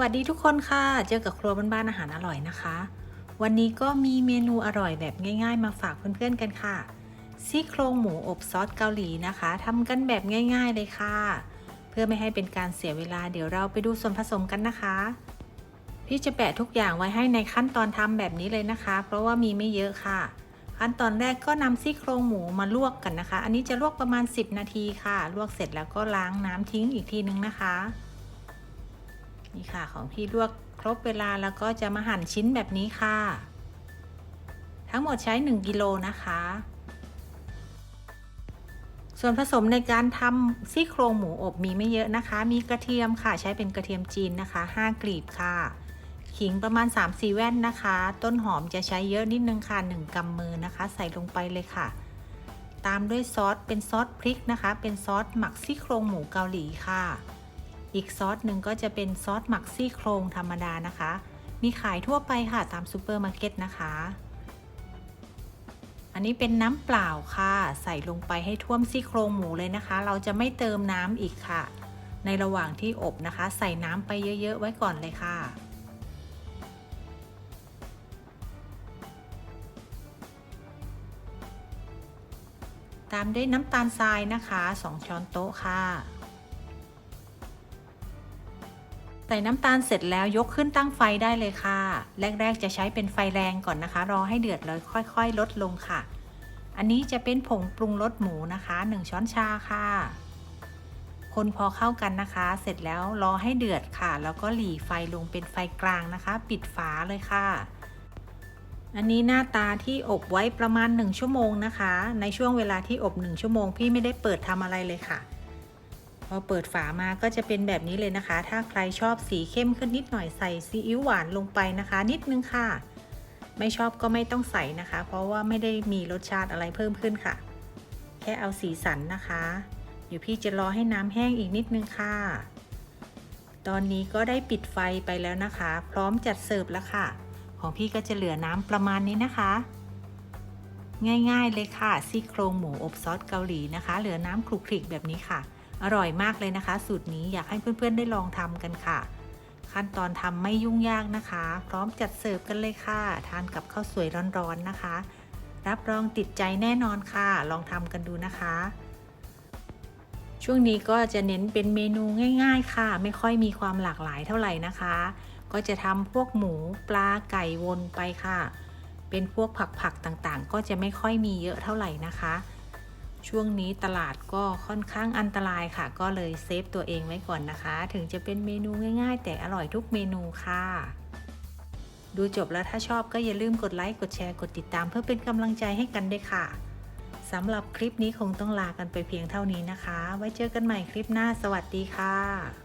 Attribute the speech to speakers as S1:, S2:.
S1: วัสดีทุกคนค่ะ เจอกับครัวบ้านๆอาหารอร่อยนะคะ วันนี้ก็มีเมนูอร่อยแบบง่าย ๆ มาฝากเพื่อนๆกันค่ะซี่โครงหมูอบซอสเกาหลีนะคะทำกันแบบง่าย ๆเลยค่ะ เพื่อไม่ให้เป็นการเสียเวลาเดี๋ยวเราไปดูส่วนผสมกันนะคะ พี่จะแปะทุกอย่างไว้ให้ในขั้นตอนทำแบบนี้เลยนะคะ เพราะว่ามีไม่เยอะค่ะ ขั้นตอนแรกก็นำซี่โครงหมูมาลวกกันนะคะ อันนี้จะลวกประมาณ 10 นาทีค่ะ ลวกเสร็จแล้วก็ล้างน้ำทิ้งอีกทีนึงนะคะ นี่ค่ะของพี่ลวกครบเวลาแล้วก็จะมาหั่นชิ้นแบบนี้ค่ะ ทั้งหมดใช้ 1กิโลนะคะ ส่วนผสมในการทำซี่โครงหมูอบมีไม่เยอะนะคะ มีกระเทียมค่ะใช้เป็นกระเทียมจีนนะคะ 5 กลีบค่ะ ขิงประมาณ 3-4 แว่นนะคะ ต้นหอมจะใช้เยอะนิดนึงค่ะ 1กำมือนะคะ ใส่ลงไปเลยค่ะ ตามด้วยซอสเป็นซอสพริกนะคะ เป็นซอสหมักซี่โครงหมูเกาหลีค่ะ อีกซอสหนึ่งก็จะเป็นซอสหมักซี่โครงธรรมดานะคะ มีขายทั่วไปค่ะตามซูเปอร์มาร์เก็ตนะคะ อันนี้เป็นน้ำเปล่าค่ะ ใส่ลงไปให้ท่วมซี่โครงหมูเลยนะคะ เราจะไม่เติมน้ำอีกค่ะ ในระหว่างที่อบนะคะ ใส่น้ำไปเยอะๆไว้ก่อนเลยค่ะตามด้วยน้ำตาลทรายนะคะ 2 ช้อนโต๊ะค่ะ ใส่น้ำตาลเสร็จแล้วยกขึ้นตั้งไฟได้เลยค่ะ แรก ๆ จะใช้เป็นไฟแรงก่อนนะคะ รอให้เดือดเลยค่อย ๆ ลดลงค่ะ อันนี้จะเป็นผงปรุงรสหมูนะคะ 1 ช้อนชาค่ะ คนพอเข้ากันนะคะ เสร็จแล้วรอให้เดือดค่ะ แล้วก็หลีไฟลงเป็นไฟกลางนะคะ ปิดฝาเลยค่ะ อันนี้หน้าตาที่อบไว้ประมาณ 1 ชั่วโมงนะคะ ในช่วงเวลาที่อบ 1 ชั่วโมง พี่ไม่ได้เปิดทำอะไรเลยค่ะ พอเปิดฝามาก็จะเป็นแบบนี้เลยนะคะ ถ้าใครชอบสีเข้มขึ้นนิดหน่อยใส่ซีอิ๊วหวานลงไปนะคะ นิดนึงค่ะ ไม่ชอบก็ไม่ต้องใส่นะคะ เพราะว่าไม่ได้มีรสชาติอะไรเพิ่มขึ้นค่ะ แค่เอาสีสันนะคะเดี๋ยวพี่จะรอให้น้ำแห้งอีกนิดนึงค่ะ ตอนนี้ก็ได้ปิดไฟไปแล้วนะคะ พร้อมจัดเสิร์ฟแล้วค่ะ ของพี่ก็จะเหลือน้ำประมาณนี้นะคะง่ายๆเลยค่ะซี่โครงหมูอบซอสเกาหลีนะคะ เหลือน้ำคลุกคลิกแบบนี้ค่ะ อร่อยมากเลยนะคะ สูตรนี้อยากให้เพื่อนๆได้ลองทำกันค่ะ ขั้นตอนทำไม่ยุ่งยากนะคะ พร้อมจัดเสิร์ฟกันเลยค่ะ ทานกับข้าวสวยร้อนๆนะคะ รับรองติดใจแน่นอนค่ะ ลองทำกันดูนะคะ ช่วงนี้ก็จะเน้นเป็นเมนูง่าย ๆ ค่ะ ไม่ค่อยมีความหลากหลายเท่าไหร่นะคะ ก็จะทำพวกหมูปลาไก่วนไปค่ะ เป็นพวกผักๆต่างๆ ก็จะไม่ค่อยมีเยอะเท่าไหร่นะคะ ช่วงนี้ตลาดก็ค่อนข้างอันตรายค่ะ ก็เลยเซฟตัวเองไว้ก่อนนะคะ ถึงจะเป็นเมนูง่ายๆ แต่อร่อยทุกเมนูค่ะ ดูจบแล้วถ้าชอบก็อย่าลืมกดไลค์ กดแชร์ กดติดตามเพื่อเป็นกำลังใจให้กันด้วยค่ะสำหรับคลิปนี้คงต้องลากันไปเพียงเท่านี้นะคะ ไว้เจอกันใหม่คลิปหน้า สวัสดีค่ะ